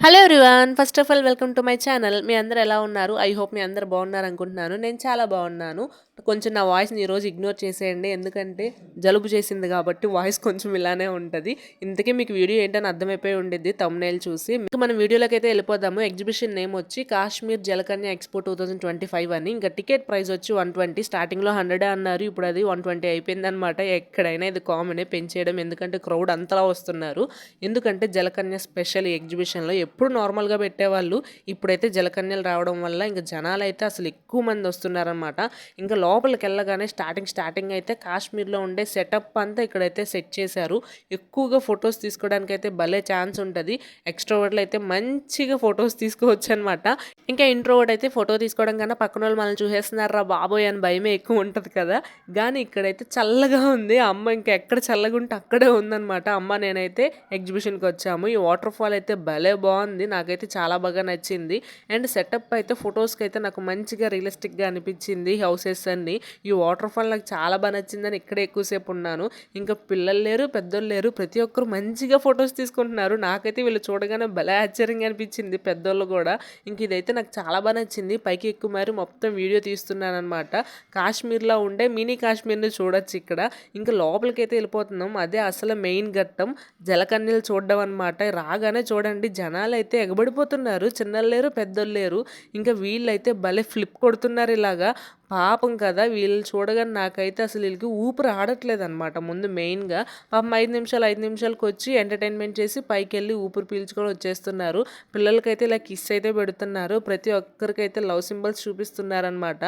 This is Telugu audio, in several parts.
Hello everyone first of all welcome to my channel మీ అందరు ఎలా ఉన్నారు? ఐ హోప్ మీ అందరు బాగున్నారు అనుకుంటున్నాను. నేను చాలా బాగున్నాను. కొంచెం నా వాయిస్ని ఈరోజు ఇగ్నోర్ చేసేయండి. ఎందుకంటే జలుబు చేసింది కాబట్టి వాయిస్ కొంచెం ఇలానే ఉంటుంది. ఇంతకీ మీకు వీడియో ఏంటని అర్థమైపోయి ఉండేది తమ్నేల్ చూసి ఇంకా మనం వీడియోలోకి అయితే వెళ్ళిపోదాము. ఎగ్జిబిషన్ నేమ్ వచ్చి Kashmir Jalakanya expo two thousand twenty five అని. ఇంకా టికెట్ ప్రైస్ వచ్చి వన్ ట్వంటీ స్టార్టింగ్లో హండ్రెడ్ అన్నారు. ఇప్పుడు అది వన్ ట్వంటీ అయిపోయిందనమాట ఎక్కడైనా ఇది కామనే పెంచేయడం. ఎందుకంటే క్రౌడ్ అంతలా వస్తున్నారు. ఎందుకంటే జలకన్య స్పెషల్ ఎగ్జిబిషన్లో ఎప్పుడు నార్మల్గా పెట్టేవాళ్ళు. ఇప్పుడైతే జలకన్యలు రావడం వల్ల ఇంకా జనాలు అయితే అసలు ఎక్కువ మంది వస్తున్నారనమాట ఇంకా లోపలికి వెళ్ళగానే స్టార్టింగ్ స్టార్టింగ్ అయితే కాశ్మీర్లో ఉండే సెటప్ అంతా ఇక్కడైతే సెట్ చేశారు. ఎక్కువగా ఫొటోస్ తీసుకోవడానికి అయితే భలే ఛాన్స్ ఉంటుంది. ఎక్స్ట్రోవర్డ్లు అయితే మంచిగా ఫొటోస్ తీసుకోవచ్చు అనమాట ఇంకా ఇంట్రోవర్డ్ అయితే ఫోటో తీసుకోవడం కన్నా పక్కన వాళ్ళు మనల్ని చూసేస్తున్నారా బాబోయ్ అని భయమే ఎక్కువ ఉంటుంది కదా. కానీ ఇక్కడైతే చల్లగా ఉంది. అమ్మ ఇంకా ఎక్కడ చల్లగా ఉంటే అక్కడే ఉందన్నమాట. అమ్మ నేనైతే ఎగ్జిబిషన్కి వచ్చాము. ఈ వాటర్ ఫాల్ అయితే భలే బాగుంది బాగుంది. నాకైతే చాలా బాగా నచ్చింది. అండ్ సెటప్ అయితే ఫొటోస్కి అయితే నాకు మంచిగా రియలిస్టిక్గా అనిపించింది హౌసెస్ అన్ని. ఈ వాటర్ ఫాల్ నాకు చాలా బాగా నచ్చిందని ఇక్కడే ఎక్కువసేపు ఉన్నాను. ఇంకా పిల్లలు లేరు పెద్దోళ్ళు లేరు. ప్రతి ఒక్కరు మంచిగా ఫొటోస్ తీసుకుంటున్నారు. నాకైతే వీళ్ళు చూడగానే భలే ఆశ్చర్యంగా అనిపించింది పెద్దోళ్ళు కూడా. ఇంక ఇదైతే నాకు చాలా బాగా నచ్చింది. పైకి ఎక్కువ మరి మొత్తం వీడియో తీస్తున్నాను అనమాట కాశ్మీర్లో ఉండే మినీ కాశ్మీర్ని చూడొచ్చు ఇక్కడ. ఇంకా లోపలికి అయితే వెళ్ళిపోతున్నాం. అదే అసలు మెయిన్ ఘట్టం. జలకన్నీలు చూడడం అనమాట రాగానే చూడండి జనాలు అయితే ఎగబడిపోతున్నారు. చిన్నలు లేరు పెద్దోళ్ళు లేరు. ఇంకా వీళ్ళైతే భలే ఫ్లిప్ కొడుతున్నారు ఇలాగా. పాపం కదా వీళ్ళు చూడగానే నాకైతే అసలు వీళ్ళకి ఊపిరి ఆడట్లేదు అనమాట ముందు మెయిన్గా పాపం ఐదు నిమిషాలు ఐదు నిమిషాలకు వచ్చి ఎంటర్టైన్మెంట్ చేసి పైకి వెళ్ళి ఊపిరి పీల్చుకొని వచ్చేస్తున్నారు. పిల్లలకైతే ఇలా కిస్ అయితే పెడుతున్నారు. ప్రతి ఒక్కరికైతే లవ్ సింబల్స్ చూపిస్తున్నారనమాట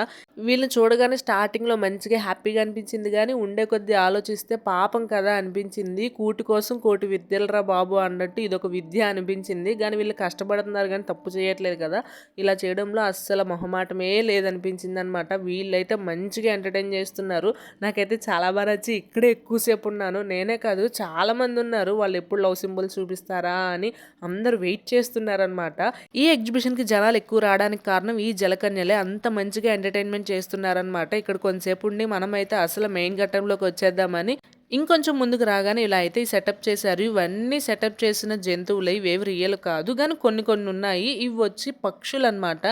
వీళ్ళని చూడగానే స్టార్టింగ్లో మంచిగా హ్యాపీగా అనిపించింది కానీ ఉండే కొద్దీ ఆలోచిస్తే పాపం కదా అనిపించింది. కూటి కోసం కోటి విద్యలరా బాబు అన్నట్టు ఇదొక విద్య అనిపించింది. కానీ వీళ్ళు కష్టపడుతున్నారు కానీ తప్పు చేయట్లేదు కదా. ఇలా చేయడంలో అస్సలు మొహమాటమే లేదనిపించింది అనమాట వీళ్ళైతే మంచిగా ఎంటర్టైన్ చేస్తున్నారు. నాకైతే చాలా బాగా నచ్చి ఇక్కడే ఎక్కువసేపు ఉన్నాను. నేనే కాదు చాలామంది ఉన్నారు. వాళ్ళు ఎప్పుడు లవ్ సింబల్స్ చూపిస్తారా అని అందరు వెయిట్ చేస్తున్నారనమాట ఈ ఎగ్జిబిషన్కి జనాలు ఎక్కువ రావడానికి కారణం ఈ జలకన్యలే. అంత మంచిగా ఎంటర్టైన్మెంట్ చేస్తున్నారనమాట ఇక్కడ కొంతసేపు ఉండి మనమైతే అసలు మెయిన్ ఘట్టంలోకి వచ్చేద్దామని ఇంకొంచెం ముందుకు రాగానే ఇలా అయితే సెటప్ చేశారు. ఇవన్నీ సెటప్ చేసిన జంతువులు ఇవేవి రియల్ కాదు. కానీ కొన్ని కొన్ని ఉన్నాయి. ఇవి వచ్చి పక్షులు అనమాట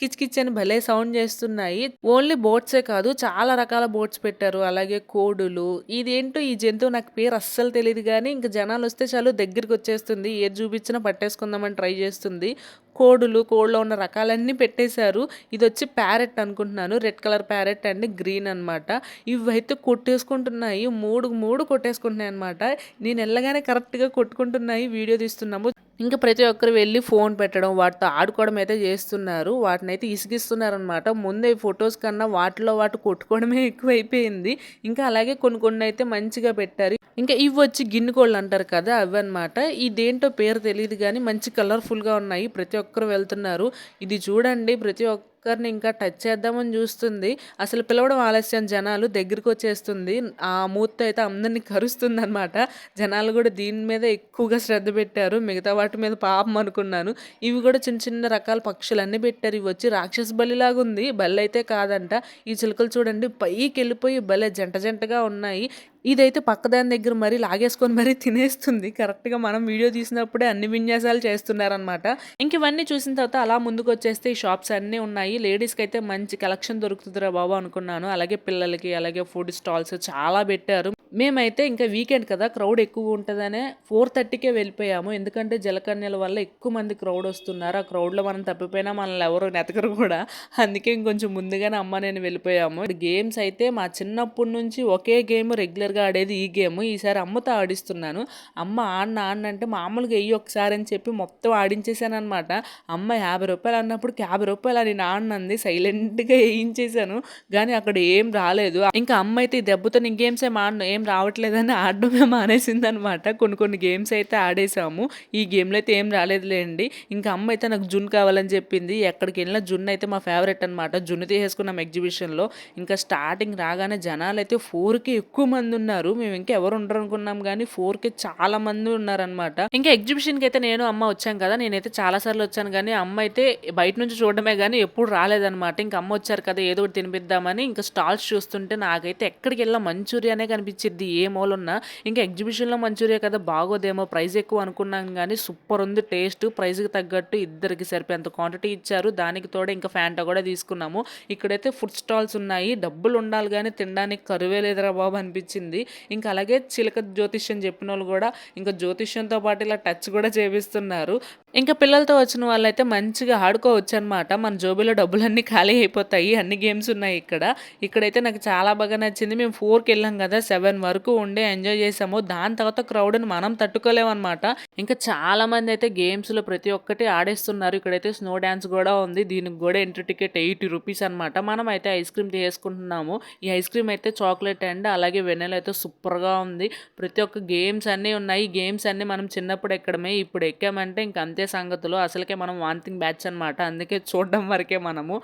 కిచ్ అని భలే సౌండ్ చేస్తున్నాయి. ఓన్లీ బోట్సే కాదు చాలా రకాల బోట్స్ పెట్టారు. అలాగే కోడులు. ఇదేంటో ఈ జంతువు నాకు పేరు అస్సలు తెలియదు కానీ ఇంకా జనాలు వస్తే చాలు దగ్గరికి వచ్చేస్తుంది. ఏది చూపించినా పట్టేసుకుందామని ట్రై చేస్తుంది. కోడులు కోళ్ళలో ఉన్న రకాలన్నీ పెట్టేశారు. ఇది వచ్చి ప్యారెట్ అనుకుంటున్నాను. Red colour parrot and green అనమాట ఇవైతే కొట్టేసుకుంటున్నాయి. మూడు మూడు కొట్టేసుకుంటున్నాయి అనమాట నేను వెళ్ళగానే కరెక్ట్గా కొట్టుకుంటున్నాయి. వీడియో తీస్తున్నాము. ఇంకా ప్రతి ఒక్కరు వెళ్ళి ఫోన్ పెట్టడం వాటితో ఆడుకోవడం అయితే చేస్తున్నారు. వాటిని అయితే ఇసిగిస్తున్నారనమాట ముందే ఫొటోస్ కన్నా వాటిలో వాటి కొట్టుకోవడమే ఎక్కువైపోయింది. ఇంకా అలాగే కొన్ని కొన్ని అయితే మంచిగా పెట్టారు. ఇంకా ఇవి వచ్చి గిన్నె కోళ్ళు అంటారు కదా అవి అనమాట ఇదేంటో పేరు తెలియదు కానీ మంచి కలర్ఫుల్గా ఉన్నాయి. ప్రతి ఒక్కరు వెళ్తున్నారు. ఇది చూడండి ప్రతి ఒక్క ఒక్కరిని ఇంకా టచ్ చేద్దామని చూస్తుంది. అసలు పిలవడం ఆలస్యం. జనాలు దగ్గరికి వచ్చేస్తుంది. ఆ మూర్తి అయితే అందరినీ కరుస్తుంది అనమాట జనాలు కూడా దీని మీద ఎక్కువగా శ్రద్ధ పెట్టారు. మిగతా వాటి మీద పాపం అనుకున్నాను. ఇవి కూడా చిన్న చిన్న రకాల పక్షులన్నీ పెట్టారు. ఇవి వచ్చి రాక్షస బలిలాగా ఉంది. బలి అయితే కాదంట. ఈ చిలుకలు చూడండి. పైకి వెళ్ళిపోయి భలే జంట జంటగా ఉన్నాయి. ఇదైతే పక్కదాని దగ్గర మరీ లాగేసుకొని మరీ తినేస్తుంది. కరెక్ట్గా మనం వీడియో తీసినప్పుడే అన్ని విన్యాసాలు చేస్తున్నారనమాట ఇంక ఇవన్నీ చూసిన తర్వాత అలా ముందుకు వచ్చేస్తే ఈ షాప్స్ అన్నీ ఉన్నాయి. లేడీస్కి అయితే మంచి కలెక్షన్ దొరుకుతుందిరా బాబు అనుకున్నాను. అలాగే పిల్లలకి అలాగే ఫుడ్ స్టాల్స్ చాలా పెట్టారు. మేమైతే ఇంకా వీకెండ్ కదా క్రౌడ్ ఎక్కువ ఉంటుందనే ఫోర్ థర్టీకే వెళ్ళిపోయాము. ఎందుకంటే జలకన్యల వల్ల ఎక్కువ మంది క్రౌడ్ వస్తున్నారు. ఆ క్రౌడ్లో మనం తప్పిపోయినా మనల్ని ఎవరు నెతకరు కూడా. అందుకే ఇంకొంచెం ముందుగానే అమ్మ నేను వెళ్ళిపోయాము. గేమ్స్ అయితే మా చిన్నప్పటి నుంచి ఒకే గేమ్ రెగ్యులర్గా ఆడేది ఈ గేమ్. ఈసారి అమ్మతో ఆడిస్తున్నాను. అమ్మ ఆడిన ఆడినంటే మామూలుగా వెయ్యి ఒకసారి అని చెప్పి మొత్తం ఆడించేసాను అనమాట అమ్మ యాభై రూపాయలు అన్నప్పుడు యాభై రూపాయలు నేను ఆడినంది సైలెంట్గా వేయించేసాను కానీ అక్కడ ఏం రాలేదు. ఇంకా అమ్మ అయితే దెబ్బతో నీ గేమ్స్ ఏం ఆడను ఏం రావట్లేదని ఆడడమే మానేసింది అనమాట కొన్ని కొన్ని గేమ్స్ అయితే ఆడేసాము ఈ గేమ్లో అయితే ఏం రాలేదులేండి. ఇంకా అమ్మ అయితే నాకు జున్ కావాలని చెప్పింది. ఎక్కడికి వెళ్ళినా జున్ అయితే మా ఫేవరెట్ అనమాట. జున్ను తీసేసుకున్నాం ఎగ్జిబిషన్లో ఇంకా స్టార్టింగ్ రాగానే జనాలు అయితే ఫోర్కి ఎక్కువ మంది ఉన్నారు. మేము ఇంకా ఎవరు ఉండరు అనుకున్నాం కానీ ఫోర్కి చాలా మంది ఉన్నారనమాట. ఇంకా ఎగ్జిబిషన్కి అయితే నేను అమ్మ వచ్చాం కదా. నేనైతే చాలా సార్లు వచ్చాను కానీ అమ్మ అయితే బయట నుంచి చూడడమే కానీ ఎప్పుడు రాలేదన్నమాట ఇంకా అమ్మ వచ్చారు కదా ఏదో ఒకటి తినిపిద్దామని. ఇంకా స్టాల్స్ చూస్తుంటే నాకైతే ఎక్కడికి వెళ్ళినా మంచూరియానే కనిపించింది ఏ మూలన్నా. ఇంకా ఎగ్జిబిషన్లో మంచూరియా కదా బాగోదేమో ప్రైస్ ఎక్కువ అనుకున్నాం కానీ సూపర్ ఉంది టేస్ట్ ప్రైస్కి తగ్గట్టు ఇద్దరికి సరిపోయేంత క్వాంటిటీ ఇచ్చారు. దానికి తోడు ఇంకా ఫ్యాంటా కూడా తీసుకున్నాము. ఇక్కడైతే ఫుడ్ స్టాల్స్ ఉన్నాయి డబ్బులు ఉండాలి కానీ తినడానికి కరువే లేదురా బాబు అనిపించింది. ఇంకా అలాగే చిలక జ్యోతిష్యం చెప్పిన వాళ్ళు కూడా ఇంకా జ్యోతిష్యంతో పాటు ఇలా టచ్ కూడా చేపిస్తున్నారు. ఇంకా పిల్లలతో వచ్చిన వాళ్ళైతే మంచిగా ఆడుకోవచ్చు అనమాట మన జోబీలో డబ్బులన్నీ ఖాళీ అయిపోతాయి. అన్ని గేమ్స్ ఉన్నాయి ఇక్కడ. ఇక్కడైతే నాకు చాలా బాగా నచ్చింది. మేము ఫోర్కి వెళ్ళాం కదా సెవెన్ వరకు ఉండే ఎంజాయ్ చేసాము. దాని తర్వాత క్రౌడ్ని మనం తట్టుకోలేమన్నమాట. ఇంకా చాలా మంది అయితే గేమ్స్లో ప్రతి ఒక్కటి ఆడేస్తున్నారు. ఇక్కడైతే స్నో డ్యాన్స్ కూడా ఉంది. దీనికి కూడా ఎంట్రీ టికెట్ ఎయిటీ రూపీస్ అనమాట మనం అయితే ఐస్ క్రీమ్ తీసుకుంటున్నాము. ఈ ఐస్ క్రీమ్ అయితే చాక్లెట్ అండ్ అలాగే వెనల్ అయితే సూపర్గా ఉంది. ప్రతి ఒక్క గేమ్స్ అన్నీ ఉన్నాయి. గేమ్స్ అన్నీ మనం చిన్నప్పుడు ఎక్కడమే ఇప్పుడు ఎక్కామంటే ఇంకా అంతే సంగతులు అసలుకే మనం వాంతింగ్ బ్యాచ్ అనమాట అందుకే చూడడం వరకే మనము.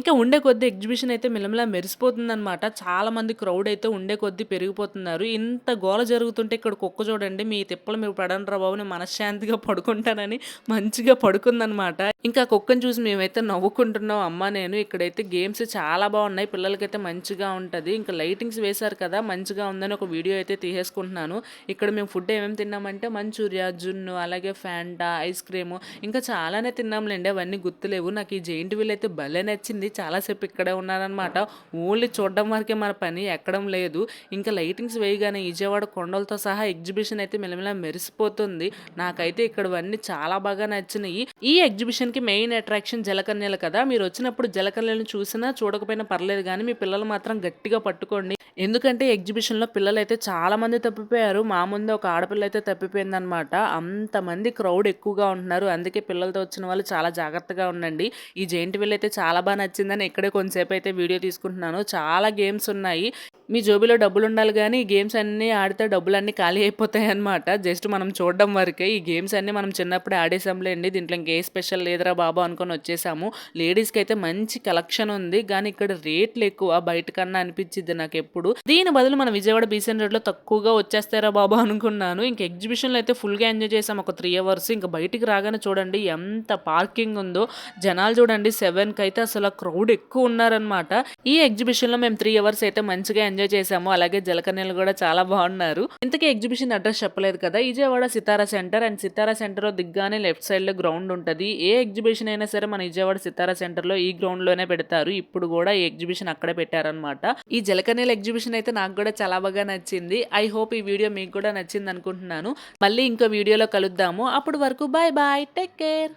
ఇంకా ఉండే కొద్ది ఎగ్జిబిషన్ అయితే మిలమిలా మెరిసిపోతుంది అనమాట చాలా మంది క్రౌడ్ అయితే ఉండే కొద్ది పెరిగిపోతున్నారు. ఇంత గోల జరుగుతుంటే ఇక్కడ కుక్క చూడండి మీ తిప్పలు మీరు పడండి రా బాబు నేను మనశ్శాంతిగా పడుకుంటానని మంచిగా పడుకుందనమాట ఇంకా కుక్కను చూసి మేమైతే నవ్వుకుంటున్నాం. అమ్మ నేను ఇక్కడైతే గేమ్స్ చాలా బాగున్నాయి. పిల్లలకైతే మంచిగా ఉంటుంది. ఇంకా లైటింగ్స్ వేశారు కదా మంచిగా ఉందని ఒక వీడియో అయితే తీసేసుకుంటున్నాను. ఇక్కడ మేము ఫుడ్ ఏమేమి తిన్నామంటే మంచూరియా జున్ను అలాగే ఫ్యాంటా ఐస్ క్రీమ్ ఇంకా చాలానే తిన్నాంలేండి అవన్నీ గుర్తులేవు. నాకు ఈ జైంట్ వీల్ అయితే భలే నచ్చింది. చాలాసేపు ఇక్కడే ఉన్నానమాట ఓన్లీ చూడడం వరకే మన పని ఎక్కడం లేదు. ఇంకా లైటింగ్స్ వేయగానే విజయవాడ కొండలతో సహా ఎగ్జిబిషన్ అయితే మెలమెల మెరిసిపోతుంది. నాకైతే ఇక్కడవన్నీ చాలా బాగా నచ్చినాయి. ఈ ఎగ్జిబిషన్కి మెయిన్ అట్రాక్షన్ జలకన్యలు కదా. మీరు వచ్చినప్పుడు జలకన్యలను చూసినా చూడకపోయినా పర్లేదు కానీ మీ పిల్లలు మాత్రం గట్టిగా పట్టుకోండి. ఎందుకంటే ఎగ్జిబిషన్లో పిల్లలు అయితే చాలా మంది తప్పిపోయారు. మా ముందు ఒక ఆడపిల్ల అయితే తప్పిపోయిందనమాట అంతమంది క్రౌడ్ ఎక్కువగా అంటున్నారు అందుకే పిల్లలతో వచ్చిన వాళ్ళు చాలా జాగ్రత్తగా ఉండండి. ఈ జెయింట్ వీల్ అయితే చాలా బాగా నచ్చిందని ఇక్కడే కొంతసేపు అయితే వీడియో తీసుకుంటున్నాను. చాలా గేమ్స్ ఉన్నాయి. మీ జోబిలో డబ్బులు ఉండాలి కానీ ఈ గేమ్స్ అన్నీ ఆడితే డబ్బులన్నీ ఖాళీ అయిపోతాయి అనమాట జస్ట్ మనం చూడడం వరకే ఈ గేమ్స్ అన్నీ మనం చిన్నప్పుడు ఆడేసాంలేండి దీంట్లో ఇంకే స్పెషల్ లేదురా బాబు అనుకొని వచ్చేసాము. లేడీస్కి అయితే మంచి కలెక్షన్ ఉంది. కానీ ఇక్కడ రేట్లు ఎక్కువ. బయట కన్నా అనిపించింది నాకు ఎప్పుడు. దీని బదులు మన విజయవాడ బీసెన్ రోడ్లో తక్కువగా వచ్చేస్తారా బాబు అనుకున్నాను. ఇంక ఎగ్జిబిషన్లో అయితే ఫుల్గా ఎంజాయ్ చేసాం. ఒక త్రీ అవర్స్. ఇంకా బయటికి రాగానే చూడండి ఎంత పార్కింగ్ ఉందో. జనాలు చూడండి సెవెన్కి అయితే అసలు క్రౌడ్ ఎక్కువ ఉన్నారనమాట ఈ ఎగ్జిబిషన్లో మేము త్రీ అవర్స్ అయితే మంచిగా ఎంజాయ్ ఎంజాయ్ చేశాము. అలాగే జలకన్యలు కూడా చాలా బాగున్నారు. ఇంతకీ ఎగ్జిబిషన్ అడ్రస్ చెప్పలేదు కదా. విజయవాడ సితారా సెంటర్ అండ్ సితారా సెంటర్లో దిగ్గానే లెఫ్ట్ సైడ్లో గ్రౌండ్ ఉంటుంది. ఏ ఎగ్జిబిషన్ అయినా సరే మన విజయవాడ సితారా సెంటర్లో ఈ గ్రౌండ్లోనే పెడతారు. ఇప్పుడు కూడా ఈ ఎగ్జిబిషన్ అక్కడే పెట్టారనమాట ఈ జలకన్యల ఎగ్జిబిషన్ అయితే నాకు కూడా చాలా బాగా నచ్చింది. ఐ హోప్ ఈ వీడియో మీకు కూడా నచ్చింది అనుకుంటున్నాను మళ్ళీ ఇంకో వీడియోలో కలుద్దాము. అప్పటి వరకు బాయ్ బాయ్. Take care.